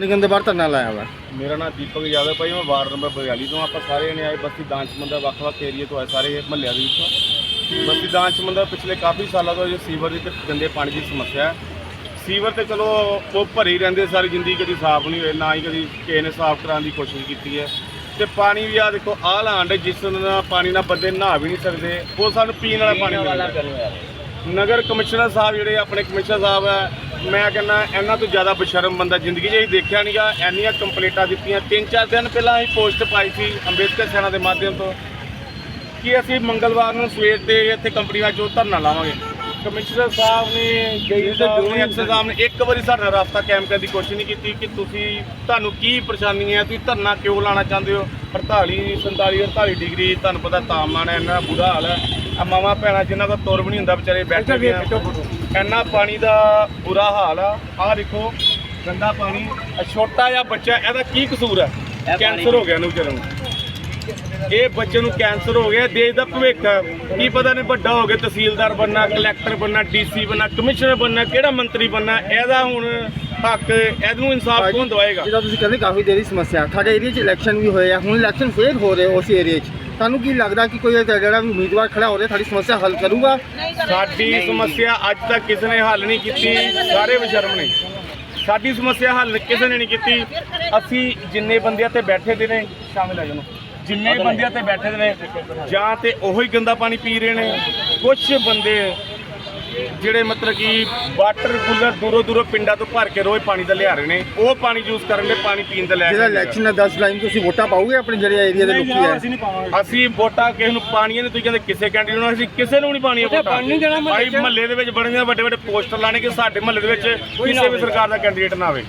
ਨਿਗਮ ਦੇ ਬਾਹਰ ਧਰਨਾ ਲਾਇਆ ਵਾ? ਮੇਰਾ ਨਾਮ ਦੀਪਕ ਯਾਦਵ ਭਾਈ ਮੈਂ ਵਾਰਡ ਨੰਬਰ 42 ਤੋਂ ਆਪਾਂ ਸਾਰੇ ਨੇ ਆਏ ਬਸਤੀ ਦਾਨਚਮੰਦਾ ਵੱਖ-ਵੱਖ ਏਰੀਆ ਤੋਂ ਆਏ ਸਾਰੇ ਮਹੱਲਿਆਂ ਦੇ ਵਿੱਚੋਂ। ਬਸਤੀ ਦਾਨਚਮੰਦਾ ਪਿਛਲੇ ਕਾਫੀ ਸਾਲਾਂ ਤੋਂ ਜੋ ਸੀਵਰ ਦੀ ਤੇ ਗੰਦੇ ਪਾਣੀ ਦੀ ਸਮੱਸਿਆ ਹੈ। ਸੀਵਰ ਤੇ ਚਲੋ ਉਹ ਭਰੇ ਹੀ ਰਹਿੰਦੇ ਸਾਰੀ ਜ਼ਿੰਦਗੀ ਕਦੀ ਸਾਫ਼ ਨਹੀਂ ਹੋਏ ਨਾ ਹੀ ਕਦੀ ਕਿਸੇ ਨੇ ਸਾਫ਼ ਕਰਾਉਣ ਦੀ ਕੋਸ਼ਿਸ਼ ਕੀਤੀ ਹੈ। ਤੇ ਪਾਣੀ ਵੀ ਆ ਦੇਖੋ ਆਹ ਲਾਂਡ ਜਿਸ ਨਾਲ ਪਾਣੀ ਨਾਲ ਬੰਦੇ ਨਹਾ ਵੀ ਨਹੀਂ ਸਕਦੇ। ਉਹ ਸਾਨੂੰ ਪੀਣ ਵਾਲਾ ਪਾਣੀ ਨਗਰ ਕਮਿਸ਼ਨਰ ਸਾਹਿਬ ਜਿਹੜੇ ਆਪਣੇ ਕਮਿਸ਼ਨਰ ਸਾਹਿਬ ਹੈ ਮੈਂ ਕਹਿੰਦਾ ਇਹਨਾਂ ਤੋਂ ਜ਼ਿਆਦਾ ਬਸ਼ਰਮ ਬੰਦਾ ਜ਼ਿੰਦਗੀ 'ਚ ਹੀ ਦੇਖਿਆ ਨਹੀਂਗਾ ਇੰਨੀਆਂ ਕੰਪਲੇਂਟਾਂ ਦਿੱਤੀਆਂ। ਤਿੰਨ ਚਾਰ ਦਿਨ ਪਹਿਲਾਂ ਅਸੀਂ ਪੋਸਟ ਪਾਈ ਸੀ ਅੰਬੇਦਕਰ ਸੈਨਾ ਦੇ ਮਾਧਿਅਮ ਤੋਂ ਕਿ ਅਸੀਂ ਮੰਗਲਵਾਰ ਨੂੰ ਸਵੇਰ ਤੇ ਇੱਥੇ ਕੰਪਨੀ ਵਿੱਚ ਉਹ ਧਰਨਾ ਲਾਵਾਂਗੇ। ਕਮਿਸ਼ਨਰ ਸਾਹਿਬ ਨੇ ਜੇਈ ਸਾਹਿਬ ਨੇ ਐਕਸਰ ਸਾਹਿਬ ਨੇ ਇੱਕ ਵਾਰੀ ਸਾਡਾ ਰਾਬਤਾ ਕਾਇਮ ਕਰਨ ਦੀ ਕੋਸ਼ਿਸ਼ ਨਹੀਂ ਕੀਤੀ ਕਿ ਤੁਸੀਂ ਤੁਹਾਨੂੰ ਕੀ ਪਰੇਸ਼ਾਨੀ ਹੈ ਤੁਸੀਂ ਧਰਨਾ ਕਿਉਂ ਲਾਣਾ ਚਾਹੁੰਦੇ ਹੋ? 48 47 48 ਡਿਗਰੀ ਤੁਹਾਨੂੰ ਪਤਾ ਤਾਪਮਾਨ ਹੈ ਇੰਨਾ ਬੁਰਾ ਹਾਲ ਹੈ। ਆ ਮਾਵਾਂ ਭੈਣਾਂ ਜਿਨ੍ਹਾਂ ਦਾ ਤੁਰ ਵੀ ਨਹੀਂ ਹੁੰਦਾ ਵਿਚਾਰੇ ਬੈਠੇ ਵੀ ਆ ਇੰਨਾ ਪਾਣੀ ਦਾ ਬੁਰਾ ਹਾਲ ਆ। ਆਹ ਦੇਖੋ ਗੰਦਾ ਪਾਣੀ। ਆਹ ਛੋਟਾ ਜਿਹਾ ਬੱਚਾ ਇਹਦਾ ਕੀ ਕਸੂਰ ਹੈ? ਕੈਂਸਰ ਹੋ ਗਿਆ ਇਹਨੂੰ ਵਿਚਾਰੇ ਨੂੰ। ਇਹ ਬੱਚੇ ਨੂੰ ਕੈਂਸਰ ਹੋ ਗਿਆ ਦੇਸ਼ ਦਾ ਭਵਿੱਖ। ਕੀ ਪਤਾ ਨੇ ਵੱਡਾ ਹੋ ਕੇ ਤਹਿਸੀਲਦਾਰ ਬੰਨਾ ਕਲੈਕਟਰ ਬੰਨਾ ਡੀਸੀ ਬੰਨਾ ਕਮਿਸ਼ਨਰ ਬੰਨਾ ਕਿਹੜਾ ਮੰਤਰੀ ਬੰਨਾ ਇਹਦਾ ਹੁਣ ਹੱਕ ਇਹਨੂੰ ਇਨਸਾਫ ਕੌਣ ਦਵਾਏਗਾ? ਜਿਹਦਾ ਤੁਸੀਂ ਕਹਿੰਦੇ ਕਾਫੀ ਦੇਰੀ ਸਮੱਸਿਆ ਸਾਡੇ ਏਰੀਆ 'ਚ ਇਲੈਕਸ਼ਨ ਵੀ ਹੋਏ ਆ ਹੁਣ ਇਲੈਕਸ਼ਨ ਫੇਰ ਹੋ ਰਹੇ ਉਸ ਏਰੀਆ 'ਚ। ਤੁਹਾਨੂੰ ਕੀ ਲੱਗਦਾ ਕਿ ਕੋਈ ਜਿਹੜਾ ਵੀ ਉਮੀਦਵਾਰ ਖੜਾ ਹੋ ਰਿਹਾ ਸਾਡੀ ਸਮੱਸਿਆ ਹੱਲ ਕਰੂਗਾ? ਸਾਡੀ ਸਮੱਸਿਆ ਅੱਜ ਤੱਕ ਕਿਸੇ ਨੇ ਹੱਲ ਨਹੀਂ ਕੀਤੀ, ਸਾਰੇ ਬਸ਼ਰਮ ਨੇ। ਸਾਡੀ ਸਮੱਸਿਆ ਹੱਲ ਕਿਸੇ ਨੇ ਨਹੀਂ ਕੀਤੀ। ਅਸੀਂ ਜਿੰਨੇ ਬੰਦਿਆਂ 'ਤੇ ਬੈਠੇ ਦੇ ਨੇ, ਸ਼ਾਮਿਲ ਆ ਜਾਣੋ ਜਿੰਨੇ ਬੰਦਿਆਂ 'ਤੇ ਬੈਠੇ ਦੇ ਨੇ, ਜਾਂ ਤੇ ਉਹੀ ਗੰਦਾ ਪਾਣੀ ਪੀ ਰਹੇ ਨੇ। ਕੁਝ ਬੰਦੇ ਜਿਹੜੇ ਮਤਲਬ ਕਿ ਵਾਟਰ ਕੂਲਰ ਦੂਰੋਂ ਦੂਰੋਂ ਪਿੰਡਾਂ ਤੋਂ ਭਰ ਕੇ ਰੋਜ਼ ਪਾਣੀ ਦਾ ਲਿਆ ਰਹੇ ਨੇ ਉਹ ਪਾਣੀ ਯੂਜ਼ ਕਰਨ ਦੇ ਪਾਣੀ ਪੀਣ ਦਾ ਲੈ ਜਿਹੜਾ ਨਹੀਂ ਇਲੈਕਸ਼ਨ ਦਾ 10 ਜੁਲਾਈ ਨੂੰ ਤੁਸੀਂ ਵੋਟਾਂ ਪਾਓਗੇ ਆਪਣੇ ਜਿਹੜੇ ਏਰੀਆ ਦੇ ਲੋਕੀ ਆ? ਅਸੀਂ ਵੋਟਾਂ ਕਿਸੇ ਨੂੰ ਪਾਣੀਆਂ ਨੇ ਤੁਸੀਂ ਕਹਿੰਦੇ ਕਿਸੇ ਕੈਂਡੀਡੇਟ ਨੂੰ ਅਸੀਂ ਕਿਸੇ ਨੂੰ ਨਹੀਂ ਪਾਣੀਆਂ ਵੋਟਾਂ। ਭਾਈ ਮਹੱਲੇ ਦੇ ਵਿੱਚ ਬੜੀਆਂ ਵੱਡੇ ਵੱਡੇ ਪੋਸਟਰ ਲਾਣੇ ਕਿ ਸਾਡੇ ਮਹੱਲੇ ਦੇ ਵਿੱਚ ਕਿਸੇ ਵੀ ਸਰਕਾਰ ਦਾ ਕੈਂਡੀਡੇਟ ਨਾ ਆਵੇ।